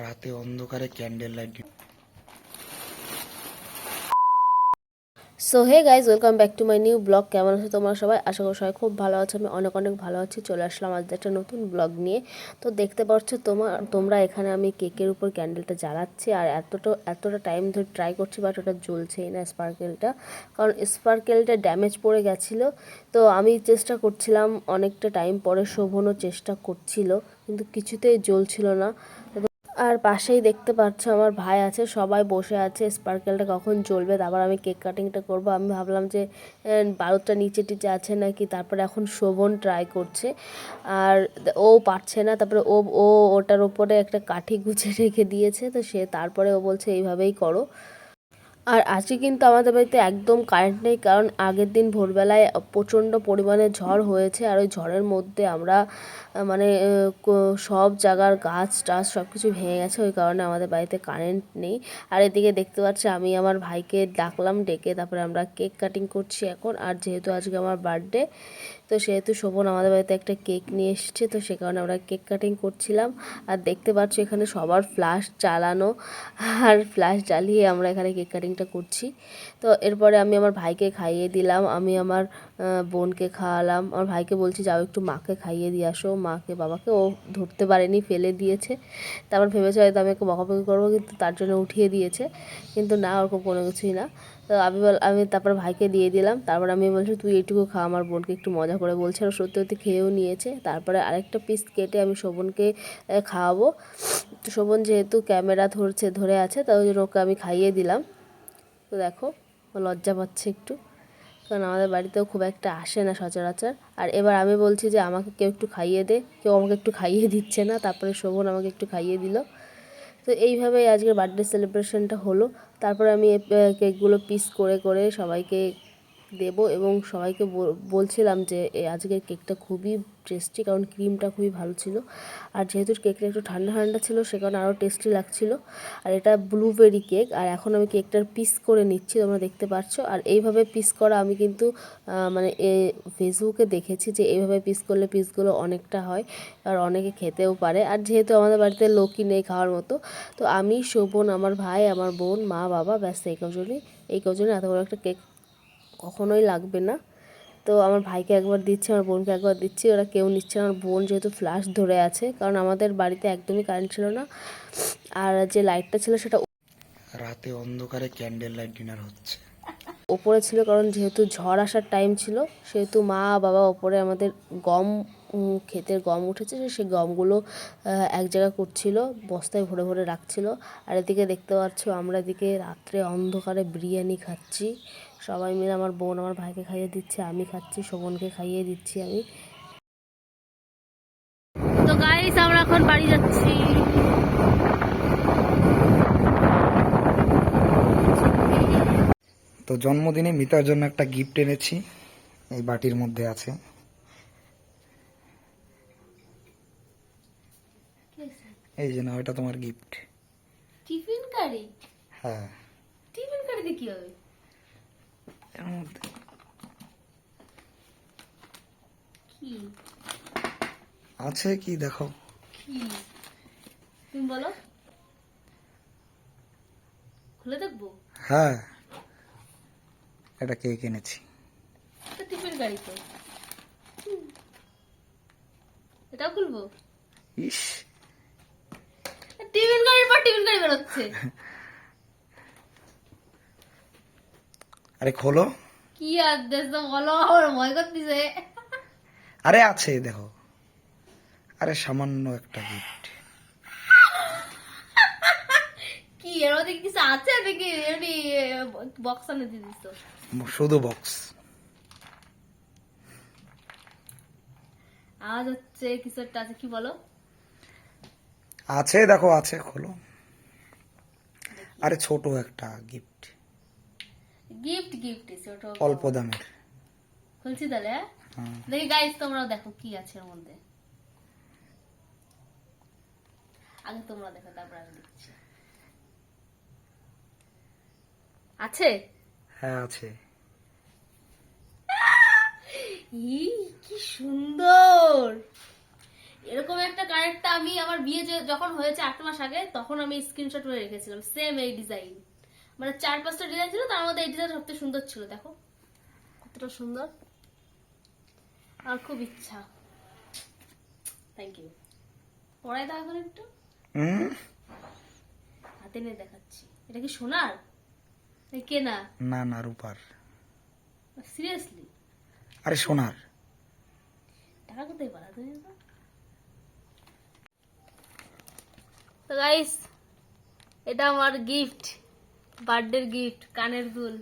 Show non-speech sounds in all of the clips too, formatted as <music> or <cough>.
রাতে অন্ধকারে candle light so hey guys welcome back to my new blog কেমন আছো তোমরা সবাই? আশা করি সবাই খুব ভালো আছো। আমি অনেক অনেক ভালো আছি। চলে আসলাম আজ একটা নতুন ব্লগ নিয়ে। তো দেখতে পাচ্ছ তোমার তোমরা এখানে আমি কেকের উপর ক্যান্ডেলটা জ্বালাচ্ছি। আর এতটা এতটা টাইম ধরে ট্রাই করছি বাট ওটা জ্বলছেই না স্পার্কেলটা কারণ স্পার্কেলটা ড্যামেজ পড়ে গেছিল। তো আমি চেষ্টা করছিলাম, অনেকটা টাইম পরে শোভনও চেষ্টা করছিল। কিন্তু কিছুতেই জ্বলছিল না। আর পাশেই দেখতে পাচ্ছ আমার ভাই আছে, সবাই বসে আছে স্পার্কেলটা কখন জ্বলবে, তারপর আমি কেক কাটিংটা করব। আমি ভাবলাম যে বারোটা নিচে টিচে আছে নাকি? তারপরে এখন শোভন ট্রাই করছে। আর ও পারছে না, তারপরে ও ও ওটার ওপরে একটা কাঠি গুছে রেখে দিয়েছে, তো সে তারপরে ও বলছে, এইভাবেই করো। আর আজকে কিন্তু আমাদের বাড়িতে একদম কারেন্ট নেই, কারণ আগের দিন ভোরবেলায় প্রচণ্ড পরিমাণে ঝড় হয়েছে আর ওই ঝড়ের মধ্যে আমরা মানে সব জায়গার গাছ টাছ সব কিছু ভেঙে গেছে, ওই কারণে আমাদের বাড়িতে কারেন্ট নেই। আর এদিকে দেখতে পাচ্ছি আমি আমার ভাইকে ডাকলাম, ডেকে তারপরে আমরা কেক কাটিং করছি এখন। আর যেহেতু আজকে আমার বার্থডে তো সেহেতু শোভন আমাদের বাড়িতে একটা কেক নিয়ে এসেছে, তো সে কারণে আমরা কেক কাটিং করছিলাম। আর দেখতে পাচ্ছ এখানে সবার ফ্লাশ জ্বালানো, আর ফ্ল্যাশ জ্বালিয়ে আমরা এখানে কেক কাটিংটা করছি। তো এরপরে আমি আমার ভাইকে খাইয়ে দিলাম, আমি আমার বোনকে খাওয়ালাম। আমার ভাইকে বলছি, যাও একটু মাকে খাইয়ে দিয়ে আসো, মাকে, বাবাকে। ও ধরতে পারেনি, ফেলে দিয়েছে। তারপর ভেবেছে হয়তো আমি ওকে বকাবকি করব, কিন্তু তার জন্য উঠিয়ে দিয়েছে। কিন্তু না, ওরকম কোনো কিছুই না। তো আমি আমি তারপর ভাইকে দিয়ে দিলাম। তারপর আমি বলছি, তুই এইটুকু খা। আমার বোনকে একটু মজা করে বলছে। আর সত্যি সত্যি খেয়েও নিয়েছে। তারপরে আরেকটা পিস কেটে আমি শোভনকে খাওয়াবো। তো শোভন যেহেতু ক্যামেরা ধরছে, ধরে আছে তাই জন্য ওকে আমি খাইয়ে দিলাম। তো দেখো লজ্জা পাচ্ছে একটু। কারণ আমাদের বাড়িতেও খুব একটা আসে না সচরাচর। আর এবার আমি বলছি যে, আমাকে কেউ একটু খাইয়ে দে। কেউ আমাকে একটু খাইয়ে দিচ্ছে না। তারপরে শোভন আমাকে একটু খাইয়ে দিল। তো এইভাবেই আজকের বার্থডে সেলিব্রেশনটা হলো। তারপরে আমি কেকগুলো পিস করে করে সবাইকে দেব এবং সবাইকে বল- বলছিলাম যে আজকের কেকটা খুবই টেস্টি কারণ ক্রিমটা খুবই ভালো ছিল। আর যেহেতু কেকটা একটু ঠান্ডা ঠান্ডা ছিল, সে কারণে আরও টেস্টি লাগছিল। আর এটা ব্লুবেরি কেক আর এখন আমি কেকটার পিস করে নিচ্ছি, তোমরা দেখতে পাচ্ছ। আর এইভাবে পিস করা আমি কিন্তু মানে এ, ফেসবুকে দেখেছি যে, এইভাবে পিস করলে পিসগুলো অনেকটা হয়, আর অনেকে খেতেও পারে। আর যেহেতু আমাদের বাড়িতে লোকই নেই খাওয়ার মতো, তো আমি, শোভন, আমার ভাই, আমার বোন, মা, বাবা, ব্যাস, এই কজনই এই কজনই এত বড় একটা কেক কখনোই লাগবে না। তো আমার ভাইকে একবার দিচ্ছি আমার বোনকে একবার দিচ্ছি ওরা কেউ নিচ্ছে না। আমার বোন যেহেতু ফ্ল্যাশ ধরে আছে কারণ আমাদের বাড়িতে একদমই কারেন্ট ছিল না। আর যে লাইটটা ছিল সেটা রাতে অন্ধকারে ক্যান্ডেল লাইট ডিনার হচ্ছে। ওপরে ছিল কারণ যেহেতু ঝড় আসার টাইম ছিল সেহেতু মা বাবা ওপরে আমাদের গম ক্ষেতের গম উঠেছে সেই গমগুলো এক জায়গায় করছিল বস্তায় ভরে ভরে রাখছিল। আর এদিকে দেখতে পাচ্ছ আমরা এদিকে রাত্রে অন্ধকারে বিরিয়ানি খাচ্ছি। সবাই মিলে আমার বোন আমার ভাইকে খাইয়ে দিচ্ছে আমি খাচ্ছি শোভনকে খাইয়ে দিচ্ছি আমি। তো গাইস আমরা এখন বাড়ি যাচ্ছি। তো জন্মদিনে মিতার জন্য একটা গিফট এনেছি এই বাটির মধ্যে আছে। এই যে না ওটা তোমার গিফট টিফিন কারি? হ্যাঁ। টিফিন কারিতে কি হবে? এর মধ্যে কি? আছে কি? দেখো। কি? তুমি বলো। খুলে দেখব? হ্যাঁ। এটা কেক এনেছি। তো টিফিন গাড়ি তো। এটাও খুলবো? ইস। টিফিন গাড়ির পর টিফিন গাড়ি বেরোচ্ছে। <laughs> আরে খোলো। কি আর দেশ তো বলো আমার ভয় করতেছে। আরে আছে দেখো। আরে সামান্য একটা গিফট কি এর মধ্যে কিছু আছে নাকি? এমনি বক্স আনে দিয়ে দিস শুধু বক্স আওয়াজ হচ্ছে কিছু একটা আছে কি বলো? আছে দেখো আছে খোলো। আরে ছোট একটা গিফট গিফট গিফট ছোট অল্প দামের। খুলছি তাহলে হ্যাঁ? হ্যাঁ। দেখি গাইস তোমরাও দেখো কি আছে এর মধ্যে। আগে তোমরা দেখো তারপর আমি দেখছি। আছে? হ্যাঁ আছে। ই কি সুন্দর! এরকম একটা কানেরটা আমি আমার বিয়ে যে- যখন হয়েছে আট মাস আগে তখন আমি স্ক্রিনশট করে রেখেছিলাম। সেম এই ডিজাইন মানে চার পাঁচটা ডিজাইন ছিল তার মধ্যে এই ডিজাইন সবচেয়ে সুন্দর ছিল দেখো। কতটা সুন্দর। আর খুব ইচ্ছা। থ্যাংক ইউ পড়াই দাও এখন একটু। হাতে নিয়ে দেখাচ্ছি। এটা কি সোনার? নাকি কেনা না? না রূপার। সিরিয়াসলি আরে সোনার। টাকা কোথায় পালা তুমি তো গাইস এটা আমার গিফট বার্থডের গিফট কানের দুল।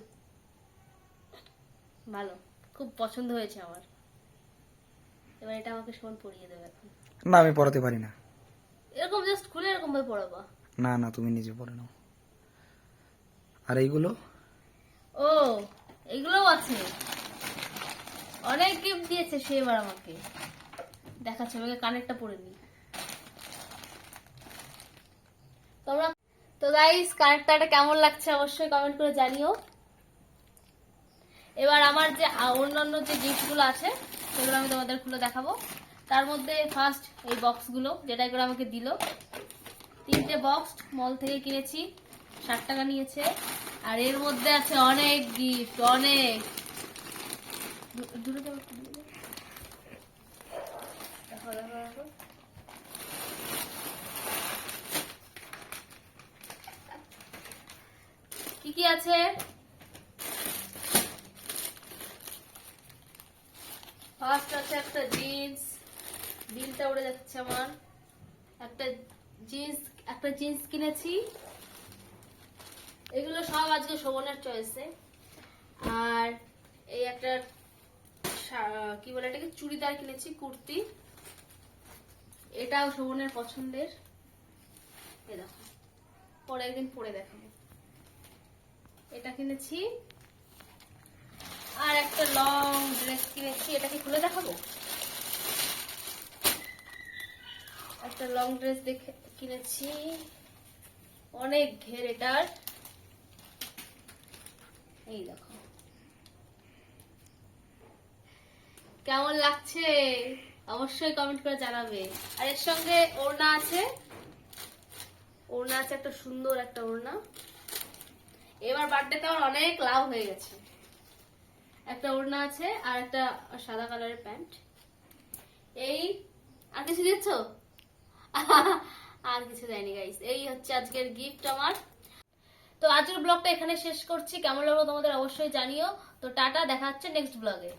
ভালো খুব পছন্দ হয়েছে আমার। এবার এটা আমাকে শোন পরিয়ে দেবে এখন। না আমি পড়াতে পারি না। এরকম জাস্ট খুলে এরকম ভাবে পড়াবা? না না তুমি নিজে পড়ে নাও। আর এইগুলো? ও এগুলোও আছে। অনেক গিফট দিয়েছে সে এবার আমাকে। দেখাচ্ছে আমাকে কানেরটা পরে নি তোমরা তো গাইস কানেরটা কেমন লাগছে অবশ্যই কমেন্ট করে জানিও। এবার আমার যে অন্যান্য যে গিফটগুলো আছে, সেগুলো আমি তোমাদের খুলে দেখাবো। তার মধ্যে ফার্স্ট এই বক্সগুলো যেটা করে আমাকে দিল। তিনটে বক্স মল থেকে কিনেছি, ষাট টাকা নিয়েছে। আর এর মধ্যে আছে অনেক গিফট অনেক। দূরে যাও একটু, দূরে যাও। দেখো, দেখো, দেখো। কি কি আছে? ফার্স্ট আছে একটা জিন্স বিলটা উড়ে যাচ্ছে আমার। একটা জিন্স একটা জিন্স কিনেছি। এগুলো সব আজকে শোভনের চয়েসে। আর এই একটা কি বলে এটাকে? চুড়িদার কিনেছি, কুর্তি। এটাও শোভনের পছন্দের। এ দেখো। পরে একদিন পরে দেখাবো। এটা কিনেছি। আর একটা লং ড্রেস কিনেছি। এটা কি খুলে দেখাবো? একটা লং ড্রেস দেখে কিনেছি। অনেক ঘের এটার। এই দেখো। কেমন লাগছে? অবশ্যই কমেন্ট করে জানাবে। আর এর সঙ্গে ওড়না আছে। ওড়না আছে, একটা সুন্দর একটা ওড়না। এবার বার্থডেতে আমার অনেক লাভ হয়ে গেছে। একটা ওড়না আছে আর একটা সাদা কালারের প্যান্ট। এই, আর কিছু দিচ্ছ? আর কিছু দেয়নি গাইস এই হচ্ছে আজকের গিফট আমার। তো আজকের ব্লগটা এখানে শেষ করছি। কেমন লাগল তোমাদের অবশ্যই জানিও। তো টাটা, দেখা হচ্ছে নেক্সট ব্লগে